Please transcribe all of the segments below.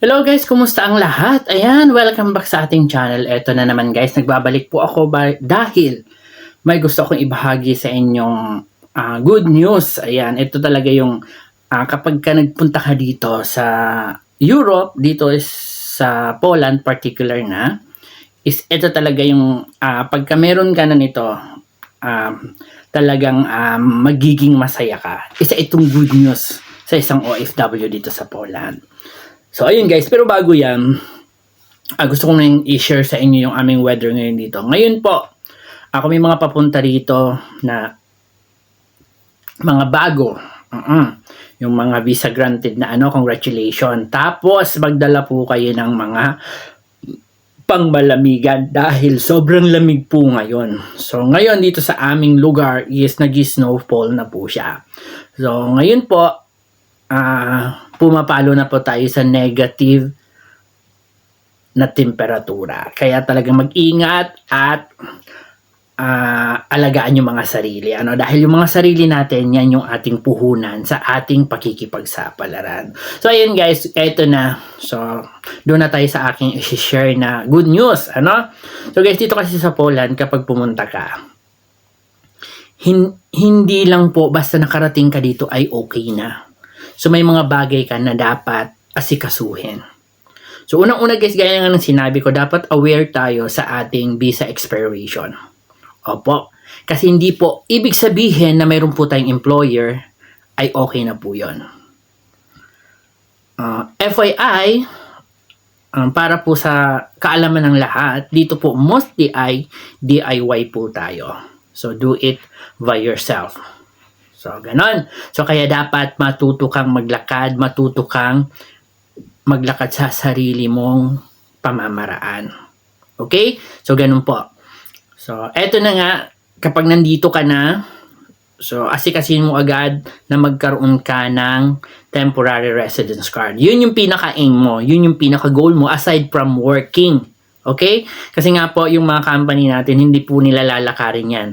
Hello guys, kumusta ang lahat? Ayan, welcome back sa ating channel. Ito na naman guys, nagbabalik po ako dahil may gusto akong ibahagi sa inyong ah, good news. Ayan, ito talaga yung ah, kapag ka nagpunta ka dito sa Europe, dito is sa Poland particular na, is ito talaga yung ah, pagka meron ka na nito, um, talagang um, magiging masaya ka. Isa itong good news sa isang OFW dito sa Poland. So, ayun guys. Pero bago yan, ah, gusto ko nang i-share sa inyo yung aming weather ngayon dito. Ngayon po, ako may mga papunta rito na mga bago. Mm-mm. Yung mga visa granted na ano, congratulations. Tapos, magdala po kayo ng mga pangmalamigan dahil sobrang lamig po ngayon. So, ngayon dito sa aming lugar is nag-snowfall na po siya. So, ngayon po, ah pumapalo na po tayo sa negative na temperatura. Kaya talagang mag-ingat at ah, alagaan yung mga sarili. Ano? Dahil yung mga sarili natin, yan yung ating puhunan sa ating pakikipagsapalaran. So, ayun guys, eto na. So, doon na tayo sa aking i-share na good news. Ano? So guys, dito kasi sa Poland, kapag pumunta ka, hin- hindi lang po basta nakarating ka dito ay okay na. So may mga bagay ka na dapat asikasuhin. So unang-una guys, gaya nga ng sinabi ko, dapat aware tayo sa ating visa expiration. Opo. Kasi hindi po, ibig sabihin na mayroon po tayong employer, ay okay na po yun. Uh, FYI, um, para po sa kaalaman ng lahat, dito po mostly ay DIY po tayo. So do it by yourself. So, ganon. So, kaya dapat matuto kang maglakad, matuto kang maglakad sa sarili mong pamamaraan. Okay? So, ganun po. So, eto na nga, kapag nandito ka na, so, asikasin mo agad na magkaroon ka ng temporary residence card. Yun yung pinaka-aim mo. Yun yung pinaka-goal mo aside from working. Okay? Kasi nga po, yung mga company natin, hindi po nila lalakarin yan.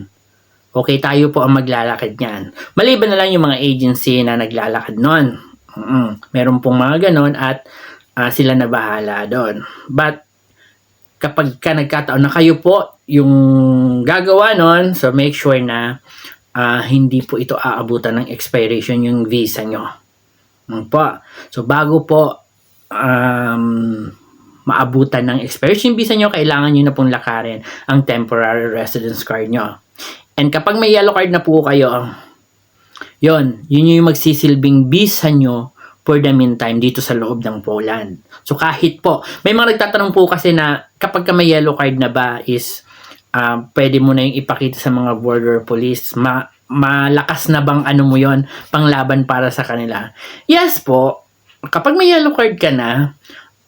Okay, tayo po ang maglalakad niyan. Maliban na lang yung mga agency na naglalakad nun. mm Meron pong mga ganon at uh, sila na bahala doon. But, kapag ka nagkataon na kayo po yung gagawa nun, so make sure na uh, hindi po ito aabutan ng expiration yung visa nyo. Mm po. So, bago po um, maabutan ng expiration visa nyo, kailangan nyo na pong lakarin ang temporary residence card nyo. And kapag may yellow card na po kayo, yon yun yung magsisilbing visa nyo for the meantime dito sa loob ng Poland. So kahit po, may mga nagtatanong po kasi na kapag ka may yellow card na ba is uh, pwede mo na yung ipakita sa mga border police, ma malakas na bang ano mo yon panglaban para sa kanila. Yes po, kapag may yellow card ka na,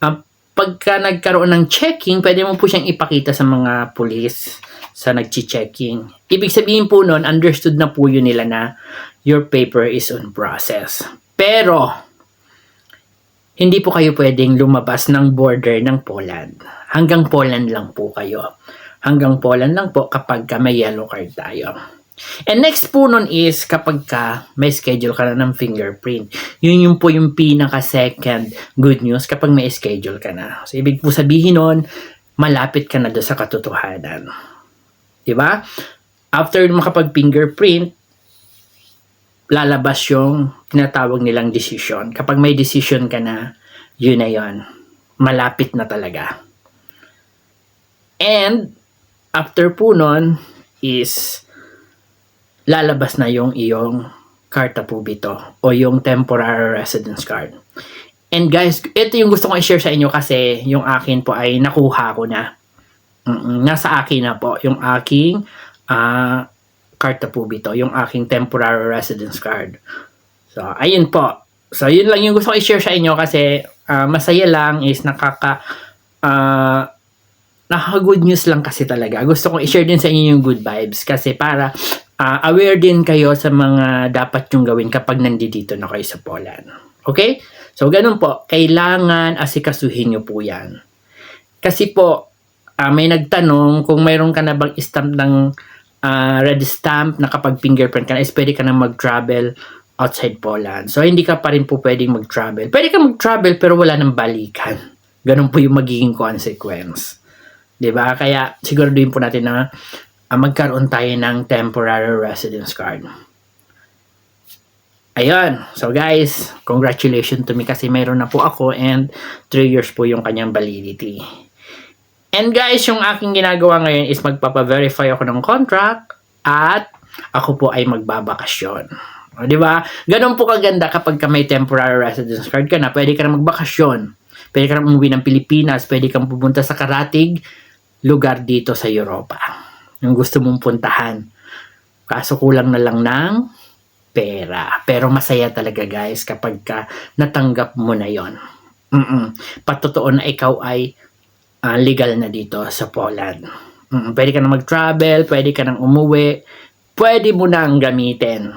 uh, pagka nagkaroon ng checking, pwede mo po siyang ipakita sa mga police sa nagchi-checking. Ibig sabihin po nun, understood na po yun nila na your paper is on process. Pero, hindi po kayo pwedeng lumabas ng border ng Poland. Hanggang Poland lang po kayo. Hanggang Poland lang po kapag ka may yellow card tayo. And next po nun is kapag ka may schedule ka na ng fingerprint. Yun yung po yung pinaka second good news kapag may schedule ka na. So, ibig po sabihin nun, malapit ka na doon sa katotohanan. 'Di ba? After makapag-fingerprint, lalabas yung tinatawag nilang decision. Kapag may decision ka na, yun na yun. Malapit na talaga. And, after po nun, is lalabas na yung iyong karta po bito o yung temporary residence card. And guys, ito yung gusto kong i-share sa inyo kasi yung akin po ay nakuha ko na. Mm-mm, nasa akin na po yung aking uh, karta po bito, yung aking temporary residence card. So, ayun po. So, yun lang yung gusto ko i-share sa inyo kasi uh, masaya lang is nakaka uh, nakaka-good news lang kasi talaga. Gusto kong i-share din sa inyo yung good vibes kasi para uh, aware din kayo sa mga dapat yung gawin kapag nandito na kayo sa Poland. Okay? So, ganun po. Kailangan asikasuhin nyo po yan. Kasi po, uh, may nagtanong kung mayroon ka na bang stamp ng uh, red stamp na kapag fingerprint ka na is pwede ka na mag-travel outside Poland. So, hindi ka pa rin po pwedeng mag-travel. Pwede ka mag-travel pero wala nang balikan. Ganun po yung magiging consequence. ba? Kaya siguraduhin po natin na ah, magkaroon tayo ng temporary residence card. Ayun. So guys, congratulations to me kasi mayroon na po ako and 3 years po yung kanyang validity. And guys, yung aking ginagawa ngayon is magpapa-verify ako ng contract at ako po ay magbabakasyon. O, di ba? Ganun po kaganda kapag ka may temporary residence card ka na, pwede ka na magbakasyon. Pwede ka na umuwi ng Pilipinas, pwede kang pupunta sa karatig lugar dito sa Europa. Yung gusto mong puntahan. Kaso kulang na lang ng pera. Pero masaya talaga guys kapag ka natanggap mo na yon. Mm Patotoo na ikaw ay ah, legal na dito sa Poland. Mm, pwede ka na mag-travel, pwede ka nang umuwi, pwede mo nang gamitin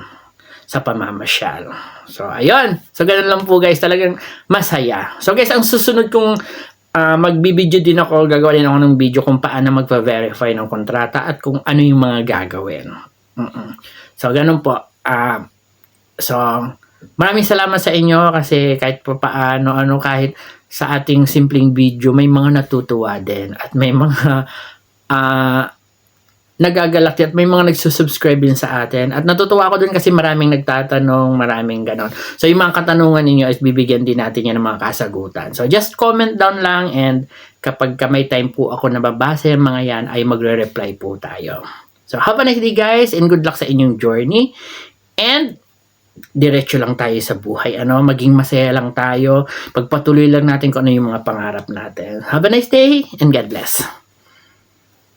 sa pamamasyal. So, ayun. So, ganun lang po guys. Talagang masaya. So, guys, ang susunod kong ah, magbibideo din ako, gagawa din ako ng video kung paano magpa-verify ng kontrata at kung ano yung mga gagawin. Mm-mm. So, ganun po. Ah, so, maraming salamat sa inyo kasi kahit pa paano, ano, kahit sa ating simpleng video, may mga natutuwa din at may mga ah nagagalak at may mga nagsusubscribe din sa atin. At natutuwa ako dun kasi maraming nagtatanong, maraming ganon. So yung mga katanungan ninyo is bibigyan din natin yan ng mga kasagutan. So just comment down lang and kapag ka may time po ako nababasa yung mga yan ay magre-reply po tayo. So have a nice day guys and good luck sa inyong journey. And diretso lang tayo sa buhay. Ano, maging masaya lang tayo. Pagpatuloy lang natin kung ano yung mga pangarap natin. Have a nice day and God bless.